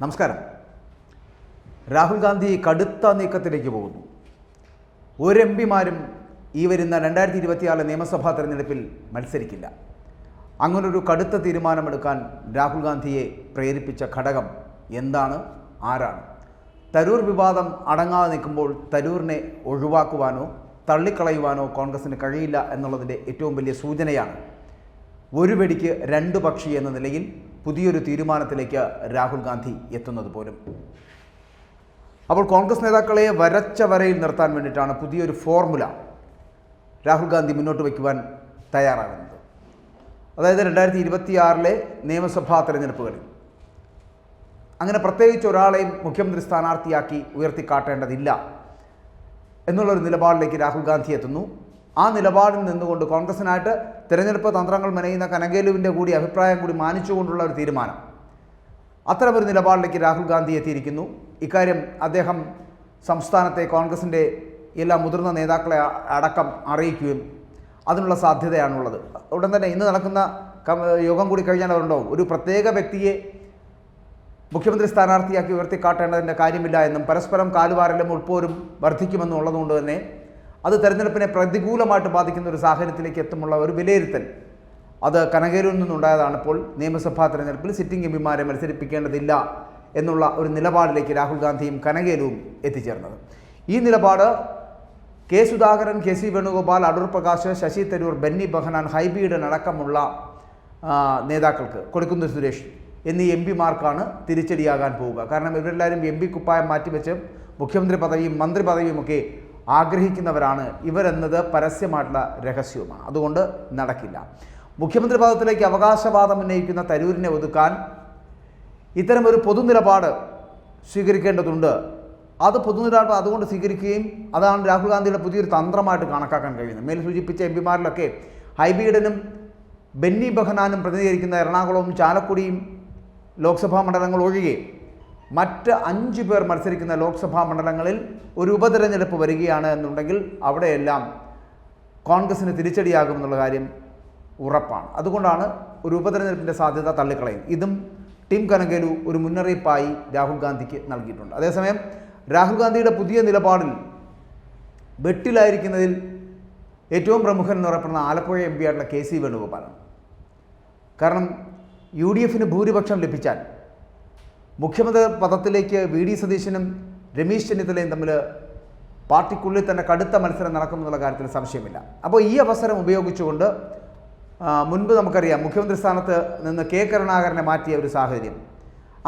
നമസ്കാരം. രാഹുൽ ഗാന്ധി കടുത്ത നീക്കത്തിലേക്ക് പോകുന്നു. ഒരു എം പിമാരും ഈ വരുന്ന രണ്ടായിരത്തി ഇരുപത്തിയാറ് നിയമസഭാ തെരഞ്ഞെടുപ്പിൽ മത്സരിക്കില്ല. അങ്ങനൊരു കടുത്ത തീരുമാനമെടുക്കാൻ രാഹുൽ ഗാന്ധിയെ പ്രേരിപ്പിച്ച ഘടകം എന്താണ്? ആരാണ്? തരൂർ വിവാദം അടങ്ങാതെ നിൽക്കുമ്പോൾ തരൂരിനെ ഒഴിവാക്കുവാനോ തള്ളിക്കളയുവാനോ കോൺഗ്രസിന് കഴിയില്ല എന്നുള്ളതിന്റെ ഏറ്റവും വലിയ സൂചനയാണ് ഒരു വെടിക്ക് രണ്ട് പക്ഷി എന്ന നിലയിൽ പുതിയൊരു തീരുമാനത്തിലേക്ക് രാഹുൽ ഗാന്ധി എത്തുന്നത് പോലും. അപ്പോൾ കോൺഗ്രസ് നേതാക്കളെ വരച്ച വരയിൽ നിർത്താൻ വേണ്ടിയിട്ടാണ് പുതിയൊരു ഫോർമുല രാഹുൽ ഗാന്ധി മുന്നോട്ട് വയ്ക്കുവാൻ തയ്യാറാകുന്നത്. അതായത് രണ്ടായിരത്തി ഇരുപത്തിയാറിലെ നിയമസഭാ തെരഞ്ഞെടുപ്പുകളിൽ. അങ്ങനെ പ്രത്യേകിച്ച് ഒരാളെയും മുഖ്യമന്ത്രി സ്ഥാനാർത്ഥിയാക്കി ഉയർത്തിക്കാട്ടേണ്ടതില്ല. എന്നുള്ളൊരു നിലപാടിലേക്ക് രാഹുൽ ഗാന്ധി എത്തുന്നു. ആ നിലപാടിൽ നിന്നുകൊണ്ട് കോൺഗ്രസിനായിട്ട് തിരഞ്ഞെടുപ്പ് തന്ത്രങ്ങൾ മെനയുന്ന കനകേലുവിന്റെ കൂടി അഭിപ്രായം കൂടി മാനിച്ചുകൊണ്ടുള്ള ഒരു തീരുമാനം. അത്തരമൊരു നിലപാടിലേക്ക് രാഹുൽ ഗാന്ധി എത്തിയിരിക്കുന്നു. ഇക്കാര്യം അദ്ദേഹം സംസ്ഥാനത്തെ കോൺഗ്രസിന്റെ എല്ലാ മുതിർന്ന നേതാക്കളെ അടക്കം അറിയിക്കുകയും അതിനുള്ള സാധ്യതയാണുള്ളത്. ഉടൻ തന്നെ ഇന്ന് നടക്കുന്ന യോഗം കൂടി കഴിഞ്ഞാൽ അവരുണ്ടാവും. ഒരു പ്രത്യേക വ്യക്തിയെ മുഖ്യമന്ത്രി സ്ഥാനാർത്ഥിയാക്കി ഉയർത്തിക്കാട്ടേണ്ടതിന്റെ കാര്യമില്ല എന്നും പരസ്പരം കാലുവാരലും ഉൾപ്പോരും വർദ്ധിക്കുമെന്നും ഉള്ളതുകൊണ്ട് തന്നെ അത് തെരഞ്ഞെടുപ്പിനെ പ്രതികൂലമായിട്ട് ബാധിക്കുന്ന ഒരു സാഹചര്യത്തിലേക്ക് എത്തുമുള്ള ഒരു വിലയിരുത്തൽ. അത് കനകേരൂരിൽ നിന്നുണ്ടായതാണ് ഇപ്പോൾ നിയമസഭാ തെരഞ്ഞെടുപ്പിൽ സിറ്റിംഗ് എം പിമാരെ മത്സരിപ്പിക്കേണ്ടതില്ല എന്നുള്ള ഒരു നിലപാടിലേക്ക് രാഹുൽ ഗാന്ധിയും കനകേലുവും എത്തിച്ചേർന്നത്. ഈ നിലപാട് K Sudhakaran K C Venugopal Adoor Prakash Shashi Tharoor Benny Behanan Hibi Eden അടക്കമുള്ള നേതാക്കൾക്ക് കൊടുക്കുന്ന സുരേഷ് എന്നീ എം പിമാർക്കാണ് തിരിച്ചടിയാകാൻ പോവുക. കാരണം ഇവരെല്ലാവരും എം പി കുപ്പായം മാറ്റിവെച്ച് മുഖ്യമന്ത്രി പദവിയും മന്ത്രി പദവിയുമൊക്കെ ആഗ്രഹിക്കുന്നവരാണ് ഇവരെന്നത് പരസ്യമായിട്ടുള്ള രഹസ്യവുമാണ്. അതുകൊണ്ട് നടക്കില്ല. മുഖ്യമന്ത്രി പദത്തിലേക്ക് അവകാശവാദം ഉന്നയിക്കുന്ന തരൂരിനെ ഒതുക്കാൻ ഇത്തരമൊരു പൊതുനിലപാട് സ്വീകരിക്കേണ്ടതുണ്ട്. അത് പൊതുനിലപാട് അതുകൊണ്ട് സ്വീകരിക്കുകയും അതാണ് രാഹുൽ ഗാന്ധിയുടെ പുതിയൊരു തന്ത്രമായിട്ട് കണക്കാക്കാൻ കഴിയുന്നത്. മേൽ സൂചിപ്പിച്ച എം പിമാരിലൊക്കെ ഹൈബീഡനും ബെന്നി ബഹനാനും പ്രതിനിധീകരിക്കുന്ന എറണാകുളവും ചാലക്കുടിയും ലോക്സഭാ മണ്ഡലങ്ങൾ ഒഴികെ മറ്റ് അഞ്ച് പേർ മത്സരിക്കുന്ന ലോക്സഭാ മണ്ഡലങ്ങളിൽ ഒരു ഉപതെരഞ്ഞെടുപ്പ് വരികയാണ് എന്നുണ്ടെങ്കിൽ അവിടെയെല്ലാം കോൺഗ്രസിന് തിരിച്ചടിയാകും എന്നുള്ള കാര്യം ഉറപ്പാണ്. അതുകൊണ്ടാണ് ഒരു ഉപതെരഞ്ഞെടുപ്പിന്റെ സാധ്യത തള്ളിക്കളയും ഇതും ടീം കനകേലു ഒരു മുന്നറിയിപ്പായി രാഹുൽ ഗാന്ധിക്ക് നൽകിയിട്ടുണ്ട്. അതേസമയം രാഹുൽ ഗാന്ധിയുടെ പുതിയ നിലപാടിൽ വെട്ടിലായിരിക്കുന്നതിൽ ഏറ്റവും പ്രമുഖൻ എന്ന് പറയപ്പെടുന്ന ആലപ്പുഴ എം പി ആയിട്ടുള്ള കെ സി വേണുഗോപാലാണ്. കാരണം യു ഡി എഫിന് ഭൂരിപക്ഷം ലഭിച്ചാൽ മുഖ്യമന്ത്രി പദത്തിലേക്ക് വി ഡി സതീശനും രമേശ് ചെന്നിത്തലയും തമ്മിൽ പാർട്ടിക്കുള്ളിൽ തന്നെ കടുത്ത മത്സരം നടക്കുമെന്നുള്ള കാര്യത്തിൽ സംശയമില്ല. അപ്പോൾ ഈ അവസരം ഉപയോഗിച്ചുകൊണ്ട് മുൻപ് നമുക്കറിയാം മുഖ്യമന്ത്രി സ്ഥാനത്ത് നിന്ന് കെ കരുണാകരനെ മാറ്റിയ ഒരു സാഹചര്യം.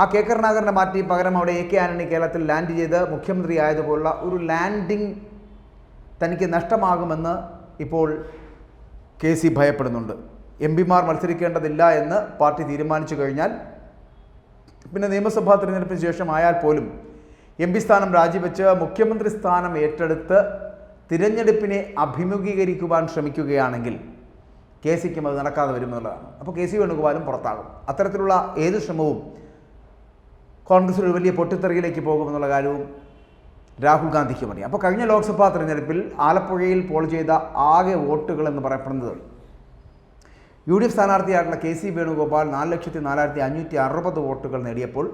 ആ കെ കരുണാകരനെ മാറ്റി പകരം അവിടെ എ കെ ആന്റണി കേരളത്തിൽ ലാൻഡ് ചെയ്ത് മുഖ്യമന്ത്രി ആയതുപോലുള്ള ഒരു ലാൻഡിംഗ് തനിക്ക് നഷ്ടമാകുമെന്ന് ഇപ്പോൾ കെ സി ഭയപ്പെടുന്നുണ്ട്. എം പിമാർ മത്സരിക്കേണ്ടതില്ല എന്ന് പാർട്ടി തീരുമാനിച്ചു കഴിഞ്ഞാൽ പിന്നെ നിയമസഭാ തിരഞ്ഞെടുപ്പിന് ശേഷം ആയാൽ പോലും എം പി സ്ഥാനം രാജിവെച്ച് മുഖ്യമന്ത്രി സ്ഥാനം ഏറ്റെടുത്ത് തിരഞ്ഞെടുപ്പിനെ അഭിമുഖീകരിക്കുവാൻ ശ്രമിക്കുകയാണെങ്കിൽ കെ സിക്കും അത് നടക്കാതെ വരുമെന്നുള്ളതാണ് അപ്പോൾ കെ സി വേണുഗോപാലും പുറത്താകും. അത്തരത്തിലുള്ള ഏത് ശ്രമവും കോൺഗ്രസ് ഒരു വലിയ പൊട്ടിത്തെറിയിലേക്ക് പോകുമെന്നുള്ള കാര്യവും രാഹുൽ ഗാന്ധിക്കും അറിയാം അപ്പോൾ കഴിഞ്ഞ ലോക്സഭാ തെരഞ്ഞെടുപ്പിൽ ആലപ്പുഴയിൽ പോൾ ചെയ്ത ആകെ വോട്ടുകൾ എന്ന് പറയപ്പെടുന്നത് യു ഡി എഫ് സ്ഥാനാർത്ഥിയായിട്ടുള്ള കെ സി വേണുഗോപാൽ നാല് ലക്ഷത്തി നാലായിരത്തി അഞ്ഞൂറ്റി അറുപത് വോട്ടുകൾ നേടിയപ്പോൾ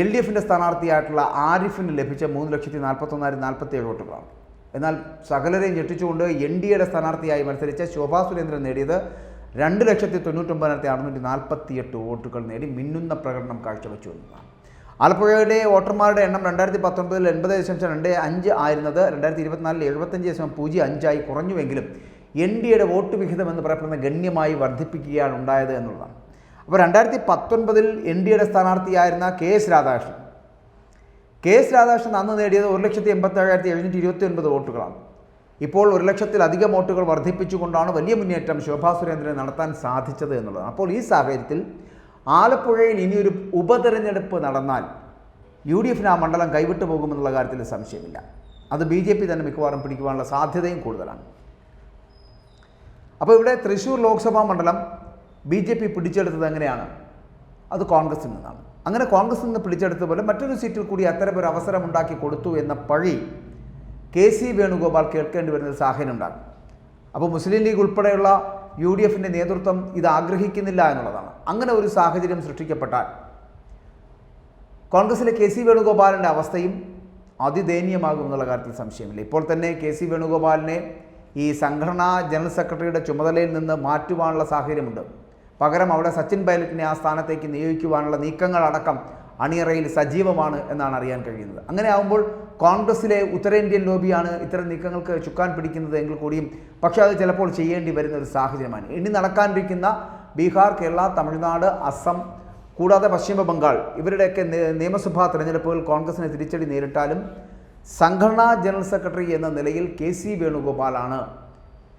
എൽ ഡി എഫിന്റെ സ്ഥാനാർത്ഥിയായിട്ടുള്ള ആരിഫിന് ലഭിച്ച മൂന്ന് ലക്ഷത്തി നാൽപ്പത്തൊന്നായിരത്തി നാൽപ്പത്തി ഏഴ് വോട്ടുകളാണ്. എന്നാൽ സകലരെയും ഞെട്ടിച്ചുകൊണ്ട് എൻ ഡി എയുടെ സ്ഥാനാർത്ഥിയായി മത്സരിച്ച ശോഭാ സുരേന്ദ്രൻ നേടിയത് രണ്ട് ലക്ഷത്തി തൊണ്ണൂറ്റൊമ്പതിനായിരത്തി അറുന്നൂറ്റി നാൽപ്പത്തി എട്ട് വോട്ടുകൾ നേടി മിന്നുന്ന പ്രകടനം കാഴ്ചവെച്ചു എന്നതാണ്. ആലപ്പുഴയുടെ വോട്ടർമാരുടെ എണ്ണം രണ്ടായിരത്തി പത്തൊൻപതിൽ എൺപത് ദശാംശം രണ്ട് അഞ്ച് ആയിരുന്നത് രണ്ടായിരത്തി ഇരുപത്തിനാലിൽ എഴുപത്തഞ്ച് ദശാംശം പൂജ്യം അഞ്ചായി കുറഞ്ഞുവെങ്കിലും എൻ ഡി എയുടെ വോട്ട് വിഹിതം എന്ന് പറയപ്പെടുന്ന ഗണ്യമായി വർദ്ധിപ്പിക്കുകയാണ് ഉണ്ടായത് എന്നുള്ളതാണ്. അപ്പോൾ രണ്ടായിരത്തി പത്തൊൻപതിൽ എൻ ഡി എയുടെ സ്ഥാനാർത്ഥിയായിരുന്ന K S Radhakrishnan. K S Radhakrishnan അന്ന് നേടിയത് ഒരു ലക്ഷത്തി എൺപത്തേഴായിരത്തി എഴുന്നൂറ്റി ഇരുപത്തി ഒൻപത് വോട്ടുകളാണ്. ഇപ്പോൾ ഒരു ലക്ഷത്തിലധികം വോട്ടുകൾ വർദ്ധിപ്പിച്ചുകൊണ്ടാണ് വലിയ മുന്നേറ്റം ശോഭാ സുരേന്ദ്രൻ നടത്താൻ സാധിച്ചത് എന്നുള്ളതാണ് അപ്പോൾ ഈ സാഹചര്യത്തിൽ ആലപ്പുഴയിൽ ഇനിയൊരു ഉപതെരഞ്ഞെടുപ്പ് നടന്നാൽ യു ഡി എഫിന് ആ മണ്ഡലം കൈവിട്ടു പോകുമെന്നുള്ള കാര്യത്തിൽ സംശയമില്ല. അത് ബി ജെ പി തന്നെ മിക്കവാറും പിടിക്കുവാനുള്ള സാധ്യതയും കൂടുതലാണ്. അപ്പോൾ ഇവിടെ തൃശ്ശൂർ ലോക്സഭാ മണ്ഡലം ബി ജെ പി പിടിച്ചെടുത്തത് എങ്ങനെയാണ്? അത് കോൺഗ്രസിൽ നിന്നാണ്. അങ്ങനെ കോൺഗ്രസിൽ നിന്ന് പിടിച്ചെടുത്തതുപോലെ മറ്റൊരു സീറ്റിൽ കൂടി അത്തരം ഒരു അവസരം ഉണ്ടാക്കി കൊടുത്തു എന്ന പഴി കെ സി വേണുഗോപാൽ കേൾക്കേണ്ടി വരുന്ന സാഹചര്യം ഉണ്ടാകും. അപ്പോൾ മുസ്ലിം ലീഗ് ഉൾപ്പെടെയുള്ള യു ഡി എഫിന്റെ നേതൃത്വം ഇത് ആഗ്രഹിക്കുന്നില്ല എന്നുള്ളതാണ്. അങ്ങനെ ഒരു സാഹചര്യം സൃഷ്ടിക്കപ്പെട്ടാൽ കോൺഗ്രസിലെ കെ സി വേണുഗോപാലിന്റെ അവസ്ഥയും അതിദയനീയമാകും എന്നുള്ള കാര്യത്തിൽ സംശയമില്ല. ഇപ്പോൾ തന്നെ കെ സി വേണുഗോപാലിനെ ഈ സംഘടനാ ജനറൽ സെക്രട്ടറിയുടെ ചുമതലയിൽ നിന്ന് മാറ്റുവാനുള്ള സാഹചര്യമുണ്ട്. പകരം അവിടെ സച്ചിൻ പൈലറ്റിനെ ആ സ്ഥാനത്തേക്ക് നിയോഗിക്കുവാനുള്ള നീക്കങ്ങളടക്കം അണിയറയിൽ സജീവമാണ് എന്നാണ് അറിയാൻ കഴിയുന്നത്. അങ്ങനെ ആകുമ്പോൾ കോൺഗ്രസിലെ ഉത്തരേന്ത്യൻ ലോബിയാണ് ഇത്തരം നീക്കങ്ങൾക്ക് ചുക്കാൻ പിടിക്കുന്നത് എങ്കിൽ കൂടിയും പക്ഷേ അത് ചിലപ്പോൾ ചെയ്യേണ്ടി വരുന്ന ഒരു സാഹചര്യമാണ്. ഇനി നടക്കാനിരിക്കുന്ന ബീഹാർ കേരള തമിഴ്നാട് അസം കൂടാതെ പശ്ചിമ ബംഗാൾ ഇവരുടെയൊക്കെ നിയമസഭാ തെരഞ്ഞെടുപ്പുകൾ കോൺഗ്രസിന് തിരിച്ചടി നേരിട്ടാലും സംഘടനാ ജനറൽ സെക്രട്ടറി എന്ന നിലയിൽ കെ സി വേണുഗോപാലാണ്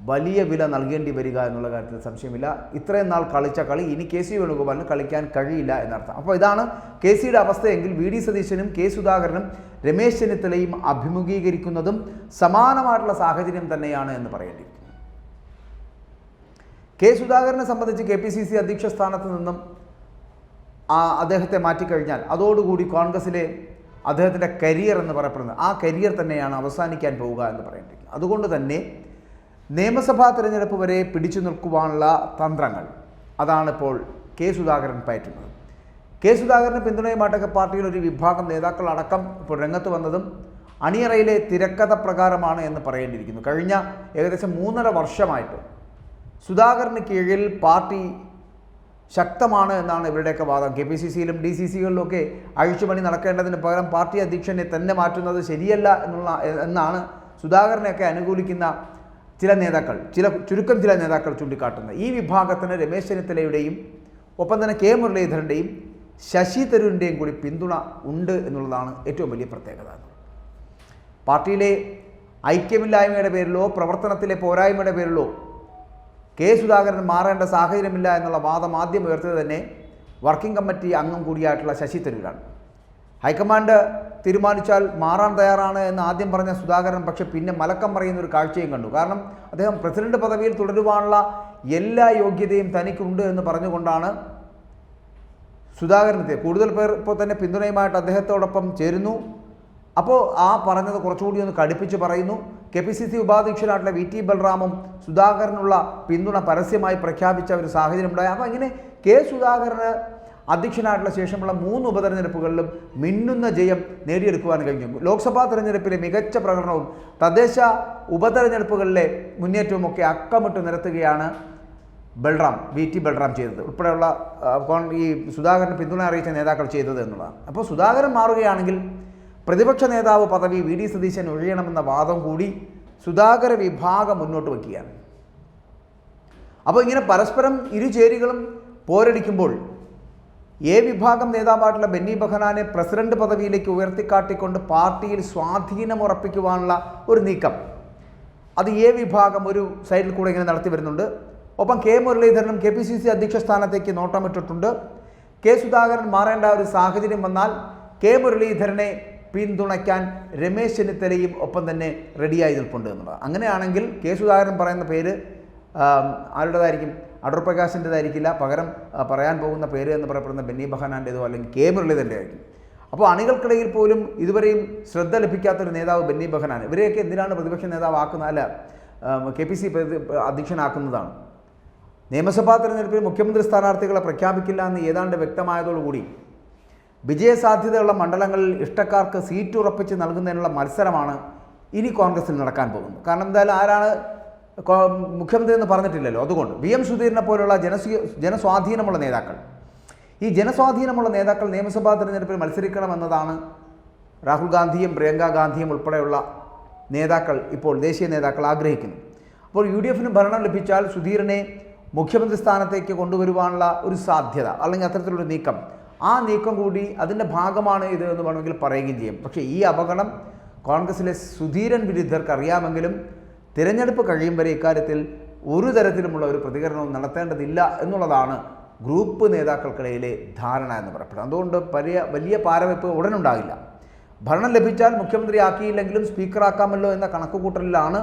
വലിയ വില നൽകേണ്ടി വരിക എന്നുള്ള കാര്യത്തിൽ സംശയമില്ല. ഇത്രയും നാൾ കളിച്ച കളി ഇനി കെ സി വേണുഗോപാലിന് കളിക്കാൻ കഴിയില്ല എന്നർത്ഥം. അപ്പോൾ ഇതാണ് കെ സിയുടെ അവസ്ഥയെങ്കിൽ വി ഡി സതീശനും കെ സുധാകരനും രമേശ് ചെന്നിത്തലയും അഭിമുഖീകരിക്കുന്നതും സമാനമായിട്ടുള്ള സാഹചര്യം തന്നെയാണ് എന്ന് പറയേണ്ടിയിരിക്കുന്നു. കെ സുധാകരനെ സംബന്ധിച്ച് കെ പി സി സി അധ്യക്ഷ സ്ഥാനത്ത് നിന്നും അദ്ദേഹത്തെ മാറ്റിക്കഴിഞ്ഞാൽ അതോടുകൂടി കോൺഗ്രസിലെ അദ്ദേഹത്തിന്റെ കരിയർ എന്ന് പറയപ്പെടുന്നത് ആ കരിയർ തന്നെയാണ് അവസാനിക്കാൻ പോവുക എന്ന് പറയേണ്ടത് അതുകൊണ്ട് തന്നെ നിയമസഭാ തിരഞ്ഞെടുപ്പ് വരെ പിടിച്ചു നിൽക്കുവാനുള്ള തന്ത്രങ്ങൾ അതാണിപ്പോൾ കെ സുധാകരൻ പയറ്റുന്നത്. കെ സുധാകരന് പിന്തുണയുമായിട്ടൊക്കെ പാർട്ടിയിൽ ഒരു വിഭാഗം നേതാക്കളടക്കം ഇപ്പോൾ രംഗത്ത് വന്നതും അണിയറയിലെ തിരക്കഥ പ്രകാരമാണ് എന്ന് പറയേണ്ടിയിരിക്കുന്നു. കഴിഞ്ഞ ഏകദേശം മൂന്നര വർഷമായിട്ട് സുധാകരന് കീഴിൽ പാർട്ടി ശക്തമാണ് എന്നാണ് ഇവരുടെയൊക്കെ വാദം. കെ പി സി സിയിലും ഡി സി സികളിലും ഒക്കെ അഴിച്ചുപണി നടക്കേണ്ടതിന് പകരം പാർട്ടി അധ്യക്ഷനെ തന്നെ മാറ്റുന്നത് ശരിയല്ല എന്നുള്ള എന്നാണ് സുധാകരനെയൊക്കെ അനുകൂലിക്കുന്ന ചില നേതാക്കൾ ചില ചുരുക്കം ചില നേതാക്കൾ ചൂണ്ടിക്കാട്ടുന്നത്. ഈ വിഭാഗത്തിന് രമേശ് ചെന്നിത്തലയുടെയും ഒപ്പം തന്നെ കെ മുരളീധരന്റെയും ശശി തരൂരിന്റെയും കൂടി പിന്തുണ ഉണ്ട് എന്നുള്ളതാണ് ഏറ്റവും വലിയ പ്രത്യേകത. പാർട്ടിയിലെ ഐക്യമില്ലായ്മയുടെ പേരിലോ പ്രവർത്തനത്തിലെ പോരായ്മയുടെ പേരിലോ കെ സുധാകരൻ മാറേണ്ട സാഹചര്യമില്ല എന്നുള്ള വാദം ആദ്യം ഉയർത്തിയത് തന്നെ വർക്കിംഗ് കമ്മിറ്റി അംഗം കൂടിയായിട്ടുള്ള ശശി തരൂരാണ്. ഹൈക്കമാൻഡ് തീരുമാനിച്ചാൽ മാറാൻ തയ്യാറാണ് എന്ന് ആദ്യം പറഞ്ഞ സുധാകരൻ പക്ഷെ പിന്നെ മലക്കം പറയുന്ന ഒരു കാഴ്ചയും കണ്ടു. കാരണം അദ്ദേഹം പ്രസിഡന്റ് പദവിയിൽ തുടരുവാനുള്ള എല്ലാ യോഗ്യതയും തനിക്കുണ്ട് എന്ന് പറഞ്ഞുകൊണ്ടാണ് സുധാകരനെത്തിയ കൂടുതൽ പേർ ഇപ്പോൾ തന്നെ പിന്തുണയുമായിട്ട് അദ്ദേഹത്തോടൊപ്പം ചേരുന്നു. അപ്പോൾ ആ പറഞ്ഞത് കുറച്ചുകൂടി ഒന്ന് കടുപ്പിച്ച് പറയുന്നു. കെ പി സി സി ഉപാധ്യക്ഷനായിട്ടുള്ള വി ടി ബൽറാമും സുധാകരനുള്ള പിന്തുണ പരസ്യമായി പ്രഖ്യാപിച്ച ഒരു സാഹചര്യം ഉണ്ടായി അപ്പോൾ അങ്ങനെ കെ സുധാകരന് അധ്യക്ഷനായിട്ടുള്ള ശേഷമുള്ള മൂന്ന് ഉപതെരഞ്ഞെടുപ്പുകളിലും മിന്നുന്ന ജയം നേടിയെടുക്കുവാൻ കഴിഞ്ഞു. ലോക്സഭാ തെരഞ്ഞെടുപ്പിലെ മികച്ച പ്രകടനവും തദ്ദേശ ഉപതെരഞ്ഞെടുപ്പുകളിലെ മുന്നേറ്റവും ഒക്കെ അക്കമിട്ട് നിരത്തുകയാണ് ബൽറാം വി ടി ബൽറാം ചെയ്തത്. ഉൾപ്പെടെയുള്ള ഈ സുധാകരന് പിന്തുണ അറിയിച്ച നേതാക്കൾ ചെയ്തത് എന്നുള്ളതാണ്. അപ്പോൾ സുധാകരൻ മാറുകയാണെങ്കിൽ പ്രതിപക്ഷ നേതാവ് പദവി വി ഡി സതീശൻ ഒഴിയണമെന്ന വാദം കൂടി സുധാകര വിഭാഗം മുന്നോട്ട് വയ്ക്കുകയാണ്. അപ്പോൾ ഇങ്ങനെ പരസ്പരം ഇരുചേരികളും പോരടിക്കുമ്പോൾ എ വിഭാഗം നേതാവായിട്ടുള്ള ബെന്നി ബഹനാനെ പ്രസിഡന്റ് പദവിയിലേക്ക് ഉയർത്തിക്കാട്ടിക്കൊണ്ട് പാർട്ടിയിൽ സ്വാധീനം ഉറപ്പിക്കുവാനുള്ള ഒരു നീക്കം. അത് എ വിഭാഗം ഒരു സൈഡിൽ കൂടെ ഇങ്ങനെ നടത്തി വരുന്നുണ്ട്. ഒപ്പം കെ മുരളീധരനും കെ പി സി സി അധ്യക്ഷ സ്ഥാനത്തേക്ക് നോട്ടമിട്ടിട്ടുണ്ട്. കെ സുധാകരൻ മാറേണ്ട ഒരു സാഹചര്യം വന്നാൽ കെ മുരളീധരനെ പിന്തുണയ്ക്കാൻ രമേശ് ചെന്നിത്തലയും ഒപ്പം തന്നെ റെഡിയായി നിൽപ്പുണ്ട് എന്നുള്ളത് അങ്ങനെയാണെങ്കിൽ കെ സുധാകരൻ പറയുന്ന പേര് ആരുടേതായിരിക്കും? അടൂർ പ്രകാശിന്റെതായിരിക്കില്ല പകരം പറയാൻ പോകുന്ന പേര് എന്ന് പറയപ്പെടുന്ന ബെന്നി ബഹനാന്റെതോ അല്ലെങ്കിൽ കെ മുരളീധരന്റെ ആയിരിക്കും. അപ്പോൾ അണികൾക്കിടയിൽ പോലും ഇതുവരെയും ശ്രദ്ധ ലഭിക്കാത്തൊരു നേതാവ് ബെന്നി ബഹനാണ്. ഇവരെയൊക്കെ എന്തിനാണ് പ്രതിപക്ഷ നേതാവ് ആക്കുന്ന അല്ല കെ പി സി അധ്യക്ഷനാക്കുന്നതാണ്. നിയമസഭാ തെരഞ്ഞെടുപ്പിൽ മുഖ്യമന്ത്രി സ്ഥാനാർത്ഥികളെ പ്രഖ്യാപിക്കില്ല എന്ന് ഏതാണ്ട് വ്യക്തമായതോടുകൂടി വിജയസാധ്യതയുള്ള മണ്ഡലങ്ങളിൽ ഇഷ്ടക്കാർക്ക് സീറ്റ് ഉറപ്പിച്ച് നൽകുന്നതിനുള്ള മത്സരമാണ് ഇനി കോൺഗ്രസിൽ നടക്കാൻ പോകുന്നത്. കാരണം എന്തായാലും ആരാണ് മുഖ്യമന്ത്രി എന്ന് പറഞ്ഞിട്ടില്ലല്ലോ. അതുകൊണ്ട് വി എം സുധീരനെ പോലുള്ള ജനസ്വീ ജനസ്വാധീനമുള്ള നേതാക്കൾ. ഈ ജനസ്വാധീനമുള്ള നേതാക്കൾ നിയമസഭാ തെരഞ്ഞെടുപ്പിൽ മത്സരിക്കണമെന്നതാണ് രാഹുൽ ഗാന്ധിയും പ്രിയങ്ക ഗാന്ധിയും ഉൾപ്പെടെയുള്ള നേതാക്കൾ ഇപ്പോൾ ദേശീയ നേതാക്കൾ ആഗ്രഹിക്കുന്നു അപ്പോൾ യു ഡി എഫിന് ഭരണം ലഭിച്ചാൽ സുധീരനെ മുഖ്യമന്ത്രി സ്ഥാനത്തേക്ക് കൊണ്ടുവരുവാനുള്ള ഒരു സാധ്യത അല്ലെങ്കിൽ അത്തരത്തിലൊരു നീക്കം ആ നീക്കം കൂടി അതിന്റെ ഭാഗമാണ് ഇത് എന്ന് വേണമെങ്കിൽ പറയുകയും ചെയ്യും. പക്ഷേ ഈ അപകടം കോൺഗ്രസിലെ സുധീരൻ വിരുദ്ധർക്ക് അറിയാമെങ്കിലും തിരഞ്ഞെടുപ്പ് കഴിയും വരെ ഇക്കാര്യത്തിൽ ഒരു തരത്തിലുമുള്ള ഒരു പ്രതികരണവും നടത്തേണ്ടതില്ല എന്നുള്ളതാണ് ഗ്രൂപ്പ് നേതാക്കൾക്കിടയിലെ ധാരണ എന്ന് പറയപ്പെടുന്നത്. അതുകൊണ്ട് വലിയ വലിയ പാരവെപ്പ് ഉടനുണ്ടാകില്ല. ഭരണം ലഭിച്ചാൽ മുഖ്യമന്ത്രി ആക്കിയില്ലെങ്കിലും സ്പീക്കറാക്കാമല്ലോ എന്ന കണക്കുകൂട്ടലിലാണ്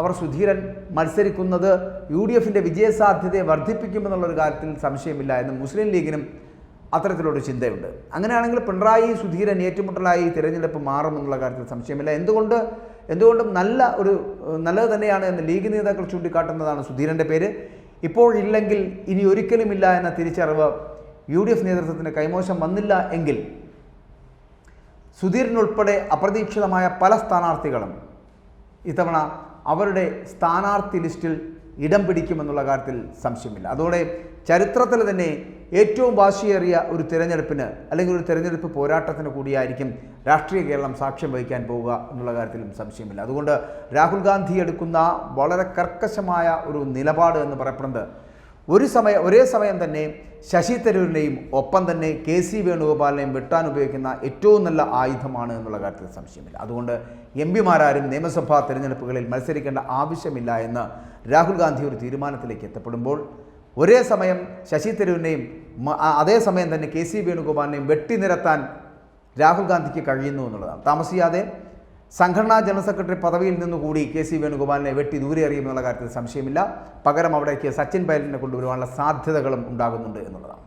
അവർ സുധീരൻ മത്സരിക്കുന്നത്. യു ഡി എഫിന്റെ വിജയസാധ്യതയെ വർദ്ധിപ്പിക്കുമെന്നുള്ളൊരു കാര്യത്തിൽ സംശയമില്ല എന്ന് മുസ്ലിം ലീഗിനും അത്തരത്തിലൊരു ചിന്തയുണ്ട്. അങ്ങനെയാണെങ്കിൽ പിണറായി സുധീരൻ ഏറ്റുമുട്ടലായി തിരഞ്ഞെടുപ്പ് മാറുമെന്നുള്ള കാര്യത്തിൽ സംശയമില്ല. എന്തുകൊണ്ട്? എന്തുകൊണ്ടും നല്ല ഒരു നല്ലത് തന്നെയാണ് എന്ന് ലീഗ് നേതാക്കൾ ചൂണ്ടിക്കാട്ടുന്നതാണ് സുധീരന്റെ പേര്. ഇപ്പോൾ ഇല്ലെങ്കിൽ ഇനി ഒരിക്കലുമില്ല എന്ന തിരിച്ചറിവ് യു ഡി എഫ് നേതൃത്വത്തിന് കൈമോശം വന്നില്ല എങ്കിൽ സുധീരനുൾപ്പെടെ അപ്രതീക്ഷിതമായ പല സ്ഥാനാർത്ഥികളും ഇത്തവണ അവരുടെ സ്ഥാനാർത്ഥി ലിസ്റ്റിൽ ഇടം പിടിക്കുമെന്നുള്ള കാര്യത്തിൽ സംശയമില്ല. അതോടെ ചരിത്രത്തിൽ തന്നെ ഏറ്റവും വാശിയേറിയ ഒരു തിരഞ്ഞെടുപ്പിന് അല്ലെങ്കിൽ ഒരു തിരഞ്ഞെടുപ്പ് പോരാട്ടത്തിന് കൂടിയായിരിക്കും രാഷ്ട്രീയ കേരളം സാക്ഷ്യം വഹിക്കാൻ പോവുക എന്നുള്ള കാര്യത്തിലും സംശയമില്ല. അതുകൊണ്ട് രാഹുൽ ഗാന്ധി എടുക്കുന്ന വളരെ കർക്കശമായ ഒരു നിലപാട് എന്ന് പറയപ്പെടുന്നത് ഒരു സമയം ഒരേ സമയം തന്നെ ശശി തരൂരിനെയും ഒപ്പം തന്നെ കെ സി വേണുഗോപാലിനെയും വെട്ടാൻ ഉപയോഗിക്കുന്ന ഏറ്റവും നല്ല ആയുധമാണ് എന്നുള്ള കാര്യത്തിൽ സംശയമില്ല. അതുകൊണ്ട് എം പിമാരാരും നിയമസഭാ തിരഞ്ഞെടുപ്പുകളിൽ മത്സരിക്കേണ്ട ആവശ്യമില്ല എന്ന് രാഹുൽ ഗാന്ധി ഒരു തീരുമാനത്തിലേക്ക് എത്തപ്പെടുമ്പോൾ ഒരേ സമയം ശശി തരൂരിനെയും അതേസമയം അതേ സമയം തന്നെ കെ സി വേണുഗോപാലിനെയും വെട്ടിനിരത്താൻ രാഹുൽ ഗാന്ധിക്ക് കഴിയുന്നു എന്നുള്ളതാണ്. താമസിയാതെ സംഘടനാ ജനറൽ സെക്രട്ടറി പദവിയിൽ നിന്നുകൂടി കെ സി വേണുഗോപാലിനെ വെട്ടി ദൂരെ എറിയുമെന്നുള്ള കാര്യത്തിൽ സംശയമില്ല. പകരം അവിടേക്ക് സച്ചിൻ പൈലറ്റിനെ കൊണ്ടുവരുവാനുള്ള സാധ്യതകളും ഉണ്ടാകുന്നുണ്ട് എന്നുള്ളതാണ്.